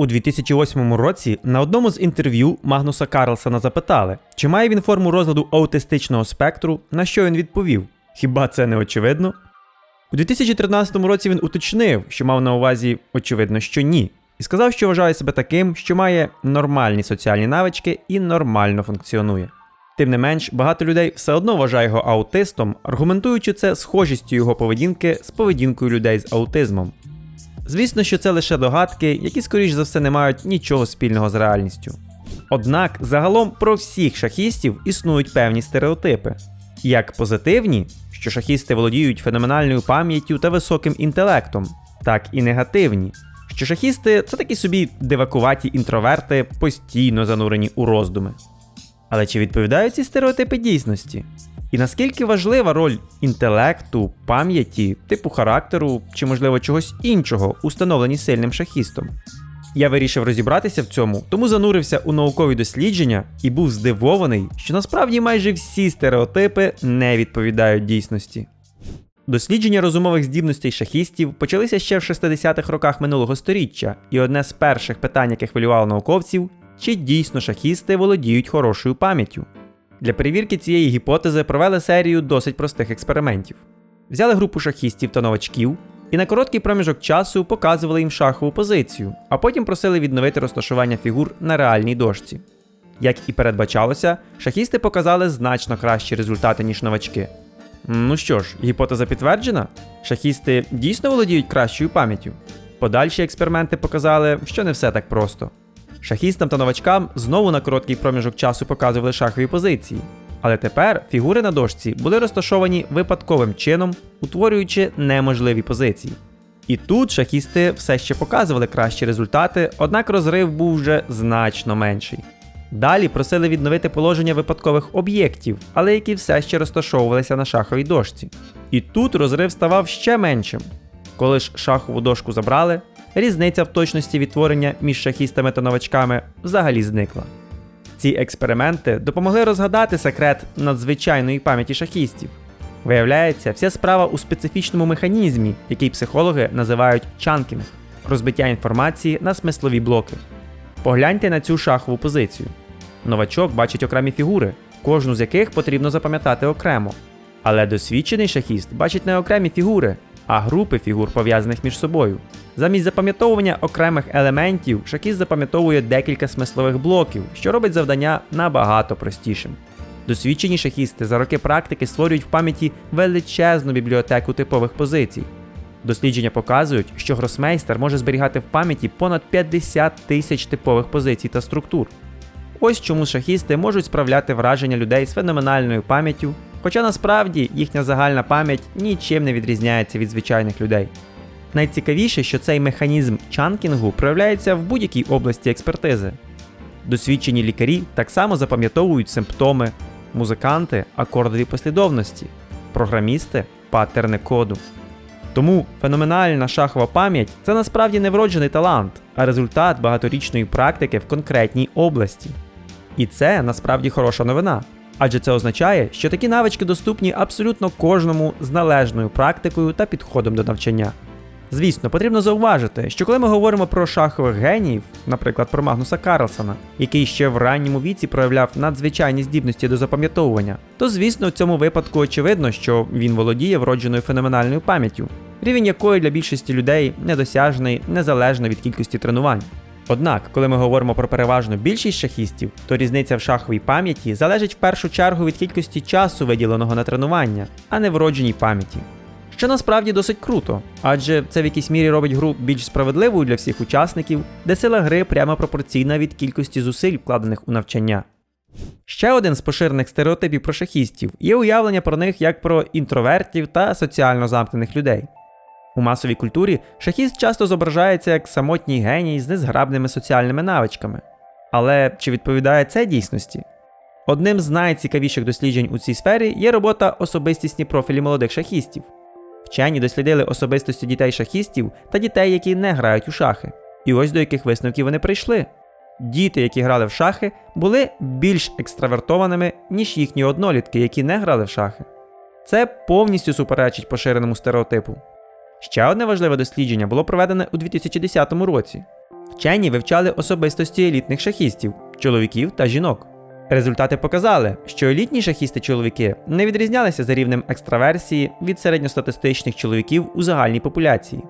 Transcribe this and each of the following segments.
У 2008 році на одному з інтерв'ю Магнуса Карлсона запитали, чи має він форму розладу аутистичного спектру, на що він відповів: Хіба це не очевидно? У 2013 році він уточнив, що мав на увазі очевидно, що ні, і сказав, що вважає себе таким, що має нормальні соціальні навички і нормально функціонує. Тим не менш, багато людей все одно вважає його аутистом, аргументуючи це схожістю його поведінки з поведінкою людей з аутизмом. Звісно, що це лише догадки, які, скоріш за все, не мають нічого спільного з реальністю. Однак загалом про всіх шахістів існують певні стереотипи. Як позитивні, що шахісти володіють феноменальною пам'яттю та високим інтелектом, так і негативні, що шахісти це такі собі дивакуваті інтроверти, постійно занурені у роздуми. Але чи відповідають ці стереотипи дійсності? І наскільки важлива роль інтелекту, пам'яті, типу характеру чи, можливо, чогось іншого, установлені сильним шахістом? Я вирішив розібратися в цьому, тому занурився у наукові дослідження і був здивований, що насправді майже всі стереотипи не відповідають дійсності. Дослідження розумових здібностей шахістів почалися ще в 60-х роках минулого століття, і одне з перших питань, яке хвилювало науковців, чи дійсно шахісти володіють хорошою пам'яттю. Для перевірки цієї гіпотези провели серію досить простих експериментів. Взяли групу шахістів та новачків і на короткий проміжок часу показували їм шахову позицію, а потім просили відновити розташування фігур на реальній дошці. Як і передбачалося, шахісти показали значно кращі результати, ніж новачки. Ну що ж, гіпотеза підтверджена? Шахісти дійсно володіють кращою пам'яттю. Подальші експерименти показали, що не все так просто. Шахістам та новачкам знову на короткий проміжок часу показували шахові позиції. Але тепер фігури на дошці були розташовані випадковим чином, утворюючи неможливі позиції. І тут шахісти все ще показували кращі результати, однак розрив був вже значно менший. Далі просили відновити положення випадкових об'єктів, але які все ще розташовувалися на шаховій дошці. І тут розрив ставав ще меншим. Коли ж шахову дошку забрали, різниця в точності відтворення між шахістами та новачками взагалі зникла. Ці експерименти допомогли розгадати секрет надзвичайної пам'яті шахістів. Виявляється, вся справа у специфічному механізмі, який психологи називають чанкінг розбиття інформації на смислові блоки. Погляньте на цю шахову позицію. Новачок бачить окремі фігури, кожну з яких потрібно запам'ятати окремо. Але досвідчений шахіст бачить не окремі фігури, а групи фігур пов'язаних між собою. Замість запам'ятовування окремих елементів, шахіст запам'ятовує декілька смислових блоків, що робить завдання набагато простішим. Досвідчені шахісти за роки практики створюють в пам'яті величезну бібліотеку типових позицій. Дослідження показують, що гросмейстер може зберігати в пам'яті понад 50 тисяч типових позицій та структур. Ось чому шахісти можуть справляти враження людей з феноменальною пам'яттю, хоча насправді їхня загальна пам'ять нічим не відрізняється від звичайних людей. Найцікавіше, що цей механізм чанкінгу проявляється в будь-якій області експертизи. Досвідчені лікарі так само запам'ятовують симптоми, музиканти акордові послідовності, програмісти паттерни коду. Тому феноменальна шахова пам'ять це насправді не вроджений талант, а результат багаторічної практики в конкретній області. І це насправді хороша новина. Адже це означає, що такі навички доступні абсолютно кожному з належною практикою та підходом до навчання. Звісно, потрібно зауважити, що коли ми говоримо про шахових геніїв, наприклад, про Магнуса Карлсона, який ще в ранньому віці проявляв надзвичайні здібності до запам'ятовування, то звісно в цьому випадку очевидно, що він володіє вродженою феноменальною пам'яттю, рівень якої для більшості людей недосяжний незалежно від кількості тренувань. Однак, коли ми говоримо про переважну більшість шахістів, то різниця в шаховій пам'яті залежить в першу чергу від кількості часу, виділеного на тренування, а не вродженій пам'яті. Що насправді досить круто, адже це в якійсь мірі робить гру більш справедливою для всіх учасників, де сила гри прямо пропорційна від кількості зусиль, вкладених у навчання. Ще один з поширених стереотипів про шахістів є уявлення про них як про інтровертів та соціально замкнених людей. У масовій культурі шахіст часто зображається як самотній геній з незграбними соціальними навичками. Але чи відповідає це дійсності? Одним з найцікавіших досліджень у цій сфері є робота особистісні профілі молодих шахістів. Вчені дослідили особистості дітей шахістів та дітей, які не грають у шахи. І ось до яких висновків вони прийшли. Діти, які грали в шахи, були більш екстравертованими, ніж їхні однолітки, які не грали в шахи. Це повністю суперечить поширеному стереотипу. Ще одне важливе дослідження було проведене у 2010 році. Вчені вивчали особистості елітних шахістів, чоловіків та жінок. Результати показали, що елітні шахісти-чоловіки не відрізнялися за рівнем екстраверсії від середньостатистичних чоловіків у загальній популяції.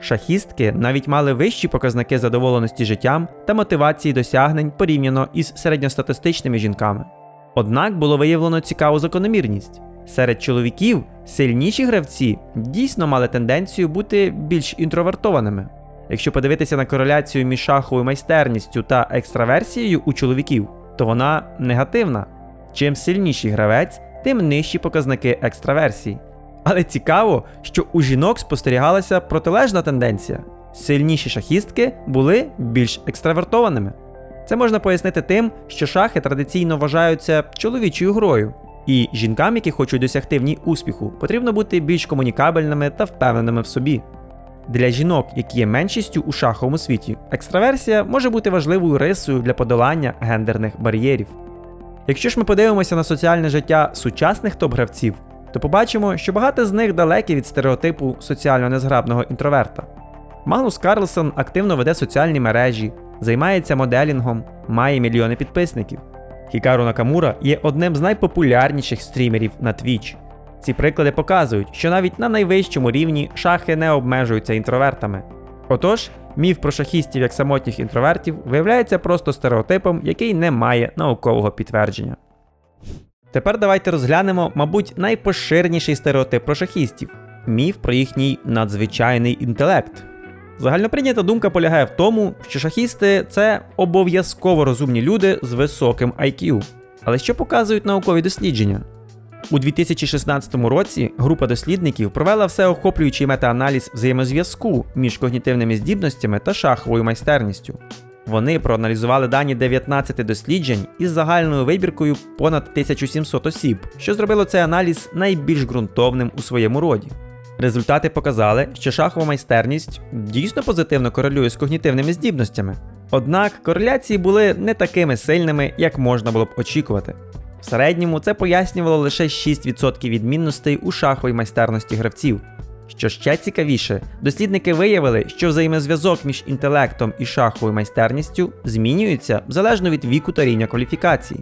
Шахістки навіть мали вищі показники задоволеності життям та мотивації досягнень порівняно із середньостатистичними жінками. Однак було виявлено цікаву закономірність. Серед чоловіків сильніші гравці дійсно мали тенденцію бути більш інтровертованими. Якщо подивитися на кореляцію між шаховою майстерністю та екстраверсією у чоловіків, то вона негативна. Чим сильніший гравець, тим нижчі показники екстраверсії. Але цікаво, що у жінок спостерігалася протилежна тенденція. Сильніші шахістки були більш екстравертованими. Це можна пояснити тим, що шахи традиційно вважаються чоловічою грою, і жінкам, які хочуть досягти в ній успіху, потрібно бути більш комунікабельними та впевненими в собі. Для жінок, які є меншістю у шаховому світі, екстраверсія може бути важливою рисою для подолання гендерних бар'єрів. Якщо ж ми подивимося на соціальне життя сучасних топ-гравців, то побачимо, що багато з них далекі від стереотипу соціально незграбного інтроверта. Магнус Карлсон активно веде соціальні мережі, займається моделінгом, має мільйони підписників. Хікару Накамура є одним з найпопулярніших стрімерів на Twitch. Ці приклади показують, що навіть на найвищому рівні шахи не обмежуються інтровертами. Отож, міф про шахістів як самотніх інтровертів виявляється просто стереотипом, який не має наукового підтвердження. Тепер давайте розглянемо, мабуть, найпоширеніший стереотип про шахістів міф про їхній надзвичайний інтелект. Загальноприйнята думка полягає в тому, що шахісти це обов'язково розумні люди з високим IQ. Але що показують наукові дослідження? У 2016 році група дослідників провела всеохоплюючий метааналіз взаємозв'язку між когнітивними здібностями та шаховою майстерністю. Вони проаналізували дані 19 досліджень із загальною вибіркою понад 1700 осіб, що зробило цей аналіз найбільш ґрунтовним у своєму роді. Результати показали, що шахова майстерність дійсно позитивно корелює з когнітивними здібностями. Однак кореляції були не такими сильними, як можна було б очікувати. В середньому це пояснювало лише 6% відмінностей у шаховій майстерності гравців. Що ще цікавіше, дослідники виявили, що взаємозв'язок між інтелектом і шаховою майстерністю змінюється залежно від віку та рівня кваліфікації.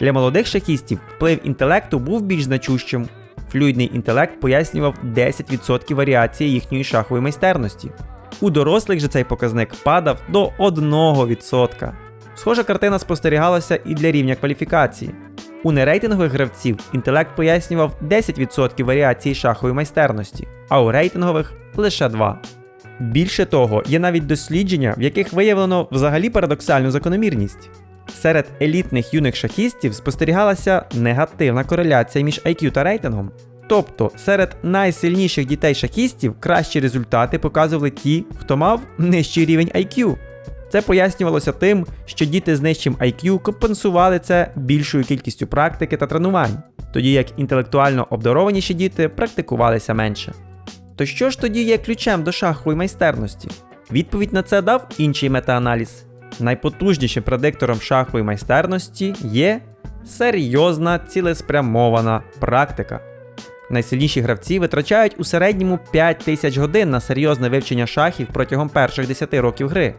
Для молодих шахістів вплив інтелекту був більш значущим. Флюїдний інтелект пояснював 10% варіації їхньої шахової майстерності. У дорослих же цей показник падав до 1%. Схожа картина спостерігалася і для рівня кваліфікації. У нерейтингових гравців інтелект пояснював 10% варіації шахової майстерності, а у рейтингових лише 2%. Більше того, є навіть дослідження, в яких виявлено взагалі парадоксальну закономірність. Серед елітних юних шахістів спостерігалася негативна кореляція між IQ та рейтингом. Тобто серед найсильніших дітей шахістів кращі результати показували ті, хто мав нижчий рівень IQ. Це пояснювалося тим, що діти з нижчим IQ компенсували це більшою кількістю практики та тренувань, тоді як інтелектуально обдарованіші діти практикувалися менше. То що ж тоді є ключем до шахової майстерності? Відповідь на це дав інший метааналіз. Найпотужнішим предиктором шахової майстерності є серйозна цілеспрямована практика. Найсильніші гравці витрачають у середньому 5 тисяч годин на серйозне вивчення шахів протягом перших 10 років гри.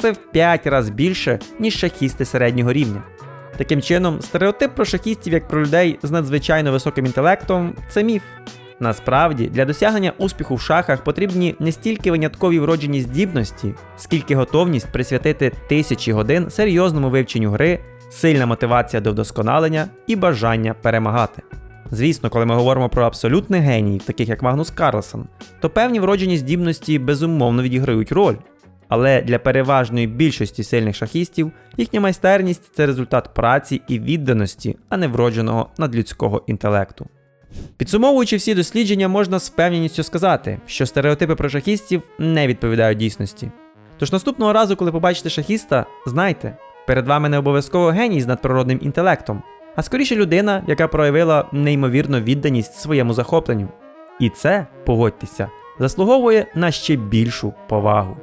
Це в 5 разів більше, ніж шахісти середнього рівня. Таким чином, стереотип про шахістів як про людей з надзвичайно високим інтелектом це міф. Насправді, для досягнення успіху в шахах потрібні не стільки виняткові вроджені здібності, скільки готовність присвятити тисячі годин серйозному вивченню гри, сильна мотивація до вдосконалення і бажання перемагати. Звісно, коли ми говоримо про абсолютних геніїв, таких як Магнус Карлсон, то певні вроджені здібності безумовно відіграють роль. Але для переважної більшості сильних шахістів їхня майстерність це результат праці і відданості, а не вродженого надлюдського інтелекту. Підсумовуючи всі дослідження, можна з впевненістю сказати, що стереотипи про шахістів не відповідають дійсності. Тож наступного разу, коли побачите шахіста, знайте, перед вами не обов'язково геній з надприродним інтелектом, а скоріше людина, яка проявила неймовірну відданість своєму захопленню. І це, погодьтеся, заслуговує на ще більшу повагу.